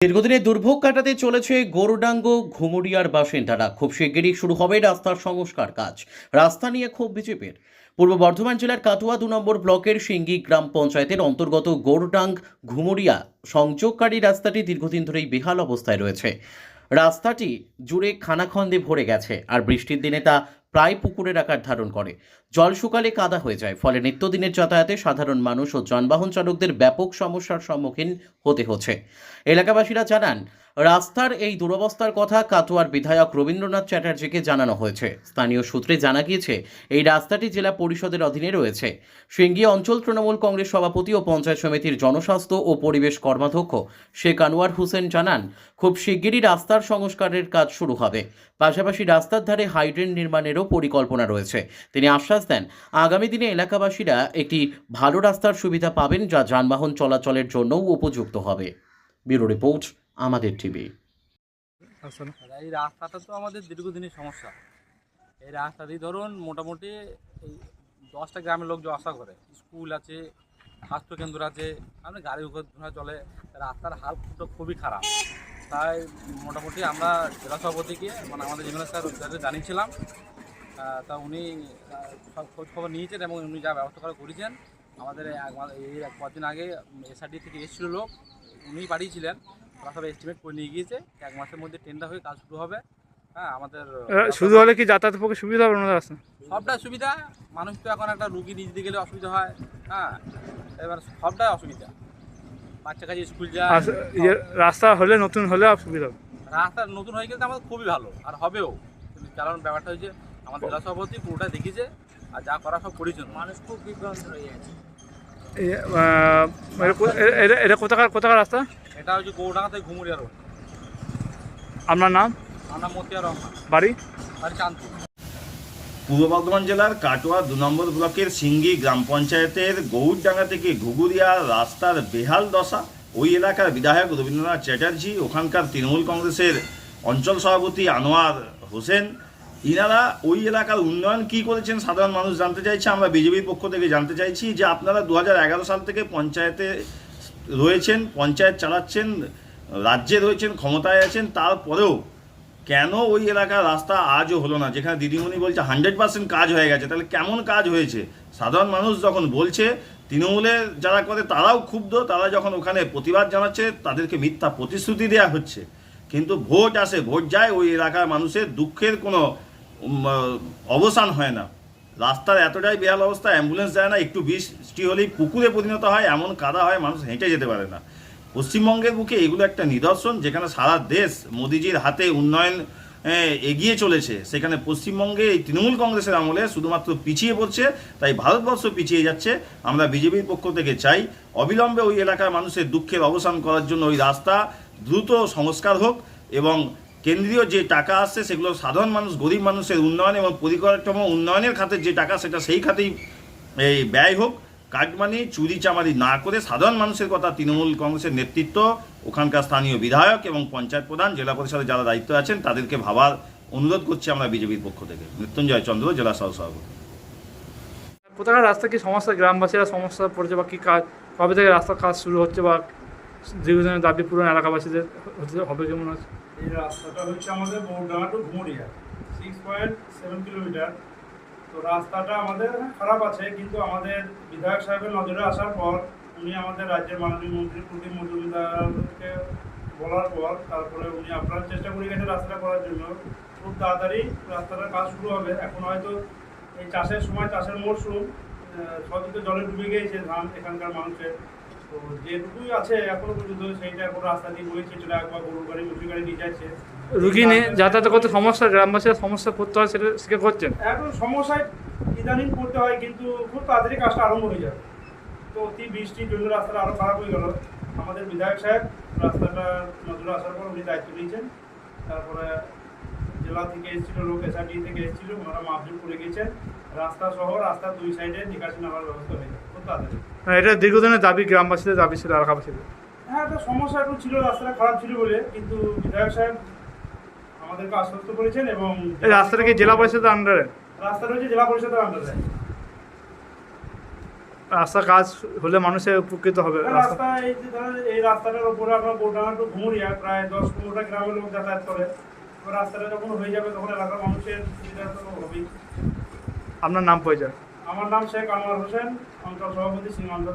দীর্ঘদিনের দুর্ভোগ কাটাতে চলেছে গরুডাঙ্গ ঘুমুরিয়ার বাসিন্দারা। খুব শিগগিরই শুরু হবে রাস্তার সংস্কার কাজ। রাস্তা নিয়ে ক্ষোভ বিজেপির। পূর্ব বর্ধমান জেলার কাটুয়া দু নম্বর ব্লকের সিঙ্গি গ্রাম পঞ্চায়েতের অন্তর্গত গরুডাঙ্গ ঘুমুরিয়া সংযোগকারী রাস্তাটি দীর্ঘদিন ধরেই বেহাল অবস্থায় রয়েছে। রাস্তাটি জুড়ে খানাখন্দে ভরে গেছে। আর বৃষ্টির দিনে তা প্রায় পুকুরের আকার ধারণ করে। জল শুকালে কাদা হয়ে যায়, ফলে নিত্যদিনের যাতায়াতে সাধারণ মানুষ ও যানবাহন চালকদের ব্যাপক সমস্যার সম্মুখীন হতে হচ্ছে। এলাকাবাসীরা জানান রাস্তার এই দুরবস্থার কথা কাটোয়ার বিধায়ক রবীন্দ্রনাথ চ্যাটার্জিকে জানানো হয়েছে। স্থানীয় সূত্রে জানা গিয়েছে, এই রাস্তাটি জেলা পরিষদের অধীনে রয়েছে। সিঙ্গি অঞ্চল তৃণমূল কংগ্রেস সভাপতি ও পঞ্চায়েত সমিতির জনস্বাস্থ্য ও পরিবেশ কর্মাধ্যক্ষ শেখ আনোয়ার হোসেন জানান, খুব শিগগিরই রাস্তার সংস্কারের কাজ শুরু হবে। পাশাপাশি রাস্তার ধারে হাইড্রেন নির্মাণেরও পরিকল্পনা রয়েছে। তিনি আশ্বাস দেন, আগামী দিনে এলাকাবাসীরা একটি ভালো রাস্তার সুবিধা পাবেন যা যানবাহন চলাচলের জন্যও উপযুক্ত হবে। ব্যুরো রিপোর্ট আমাদের টিভি। এই রাস্তাটা তো আমাদের দীর্ঘদিনের সমস্যা। এই রাস্তা দিয়ে ধরুন মোটামুটি এই দশটা গ্রামের লোক যাওয়া আসা করে স্কুল আছে স্বাস্থ্যকেন্দ্র আছে আপনি গাড়ি ঘোড়া চলে রাস্তার হাল তো খুবই খারাপ। তাই মোটামুটি আমরা জেলা সভাপতিকে মানে আমাদের এমএলএ স্যার স্যারকে জানিয়েছিলাম তা উনি সব খোঁজ খবর নিয়েছেন এবং উনি যা ব্যবস্থা করে করেছেন। আমাদের এক কদিন আগে এসআরডি থেকে এসেছিল লোক। উনিই পাঠিয়েছিলেন ওরা সব এস্টিমেট করে নিয়ে গিয়েছে এক মাসের মধ্যে টেন্ডার হয়ে কাজ শুরু হবে। হ্যাঁ আমাদের শুধু হলে কি যাতায়াতের পক্ষে সুবিধা হবে না রাস্তা সবটাই সুবিধা। মানুষ তো এখন একটা রুগী নিয়ে যেতে গেলে অসুবিধা হয়। হ্যাঁ এবার সবটাই অসুবিধা। বাচ্চা কাছে স্কুল যায়। আর ইয়ে, রাস্তা হলে নতুন হলে আর সুবিধা হবে? রাস্তা নতুন হয়ে গেলে তো আমাদের খুবই ভালো। আর হবেও। কিন্তু কারণ ব্যাপারটা হচ্ছে আমাদের জেলা সভাপতি পুরোটা দেখিয়েছে আর যা করা সব করেছেন মানুষ খুব বিভ্রান্ত এ, আহ, এটা কোথাকার কোথাকার রাস্তা? এটা হচ্ছে গৌডাঙ্গা থেকে ঘুমুরিয়া রোড। আপনার নাম? আমরা মতিয়া রহমান। বাড়ি? আর চাঁদপুর। পূর্ব বর্ধমান জেলার কাটোয়া দু নম্বর ব্লকের সিঙ্গি গ্রাম পঞ্চায়েতের গৌরডাঙ্গা থেকে ঘুগুরিয়া রাস্তার বেহাল দশা ওই এলাকার বিধায়ক রবীন্দ্রনাথ চ্যাটার্জি ওখানকার তৃণমূল কংগ্রেসের অঞ্চল সভাপতি আনোয়ার হোসেন ইনারা ওই এলাকার উন্নয়ন কি করেছেন সাধারণ মানুষ জানতে চাইছে, আমরা বিজেপির পক্ষ থেকে জানতে চাইছি যে আপনারা দু হাজার এগারো সাল থেকে পঞ্চায়েতে রয়েছেন, পঞ্চায়েত চালাচ্ছেন, রাজ্যে রয়েছেন, ক্ষমতায় আছেন, তারপরেও কেন ওই এলাকার রাস্তা আজও হলো না? যেখানে দিদিমণি বলছে হান্ড্রেড পার্সেন্ট কাজ হয়ে গেছে, তাহলে কেমন কাজ হয়েছে? সাধারণ মানুষ যখন বলছে তৃণমূলের যারা করে তারাও ক্ষুব্ধ, তারা যখন ওখানে প্রতিবাদ জানাচ্ছে, তাদেরকে মিথ্যা প্রতিশ্রুতি দেওয়া হচ্ছে। কিন্তু ভোট আসে, ভোট যায়, ওই এলাকার মানুষের দুঃখের কোনো অবসান হয় না। রাস্তার এতটাই বেহাল অবস্থা, অ্যাম্বুলেন্স যায় না, একটু বৃষ্টি হলেই পুকুরে পরিণত হয়, এমন কাদা হয়, মানুষ হেঁটে যেতে পারে না। পশ্চিমবঙ্গের বুকে এগুলো একটা নিদর্শন, যেখানে সারা দেশ মোদিজির হাতে উন্নয়ন এগিয়ে চলেছে। সেখানে পশ্চিমবঙ্গে এই তৃণমূল কংগ্রেসের আমলে শুধুমাত্র পিছিয়ে পড়ছে, তাই ভারতবর্ষ পিছিয়ে যাচ্ছে। আমরা বিজেপির পক্ষ থেকে চাই, অবিলম্বে ওই এলাকার মানুষের দুঃখের অবসান করার জন্য ওই রাস্তা দ্রুত সংস্কার হোক এবং কেন্দ্রীয় যে টাকা আসছে, সেগুলো সাধারণ মানুষ, গরিব মানুষের উন্নয়ন এবং পরিকাঠামো উন্নয়নের খাতে যে টাকা, সেটা সেই খাতেই, এই ব্যয় হোক কাটমানি চুরি চামারি না করে সাধারণ মানুষের কথা তৃণমূল কংগ্রেসের নেতৃত্ব, ওখানকার স্থানীয় বিধায়ক এবং পঞ্চায়েত প্রধান, জেলা পরিষদে যারা দায়িত্ব আছেন, তাদেরকে ভাবার অনুরোধ করছি আমরা বিজেপির পক্ষ থেকে। মৃত্যুঞ্জয় চন্দ্র, জেলা সহ সভাপতি। কোথাকার রাস্তা কি সমস্যা? গ্রামবাসীরা সমস্যা পড়ছে বা কি কাজ? কবে থেকে রাস্তার কাজ শুরু হচ্ছে বা দীর্ঘদিনের দাবি পূরণ এলাকাবাসীদের হবে কেমন আছে? এই রাস্তাটা হচ্ছে আমাদের Boudanga two six point seven kilometre তো রাস্তাটা আমাদের খারাপ আছে, কিন্তু আমাদের বিধায়ক সাহেবের নজরে আসার পর উনি আমাদের রাজ্যের মাননীয় মন্ত্রী প্রদীপ মজুমদারকে বলার পর তারপরে উনি আপনার চেষ্টা করে গেছে রাস্তাটা করার জন্য। খুব তাড়াতাড়ি রাস্তাটার কাজ শুরু হবে। এখন হয়তো এই চাষের সময় চাষের মরশুম সবই জলে ডুবে গিয়েছে ধান এখানকার মানুষের। তো যেটুকুই আছে এখনও পর্যন্ত সেইটা এখন রাস্তা দিয়ে বইছে ট্রাক বা গরুর গাড়ি মুসুর গাড়ি নিয়ে যাচ্ছে। রুগী নিয়ে যাতায়াতে কত সমস্যা গ্রামবাসীরা সমস্যা করতে হয় সেটা সেটা করছেন? এখন সমস্যায় ইদানিং পড়তে হয় কিন্তু খুব তাড়াতাড়ি কাজটা আরম্ভ হয়ে যাবে। তো অতি বৃষ্টির জন্য রাস্তাটা আরও খারাপ হয়ে গেল। আমাদের বিধায়ক সাহেব রাস্তাটা নজরে আসার পর উনি দায়িত্ব নিয়েছেন। তারপরে জেলা থেকে এসেছিল লোক এসআরডি থেকে এসেছিল ওনারা মাপজুপ করে গিয়েছেন রাস্তা সহ রাস্তার দুই সাইডে নিকাশি নামার ব্যবস্থা হয়ে যাবে খুব তাড়াতাড়ি। মানে এটা দীর্ঘদিনের দাবি গ্রামবাসীদের দাবি ছিল এলাকাবাসীদের। হ্যাঁ একটা সমস্যা একটু ছিল রাস্তাটা খারাপ ছিল বলে কিন্তু বিধায়ক সাহেব আমাদেরকে আশ্বস্ত করেছেন এবং এই রাস্তাটা কি জেলা পরিষদের আন্ডারে রাস্তাটা হচ্ছে জেলা পরিষদের আন্ডারে রাস্তা কাজ হলে মানুষের উপকৃত হবে রাস্তা রাস্তা এই যে ধরেন এই রাস্তাটার উপরে আপনার বোরডাঙ্গা টু ঘুমুরিয়া প্রায় দশ পনেরোটা গ্রামের লোক যাতায়াত করে। রাস্তাটা যখন হয়ে যাবে তখন এলাকার মানুষের সুবিধা তো হবেই। আপনার নাম পরিচয় আমার নাম শেখ আনোয়ার হোসেন অঞ্চল সভাপতি সীমান্ত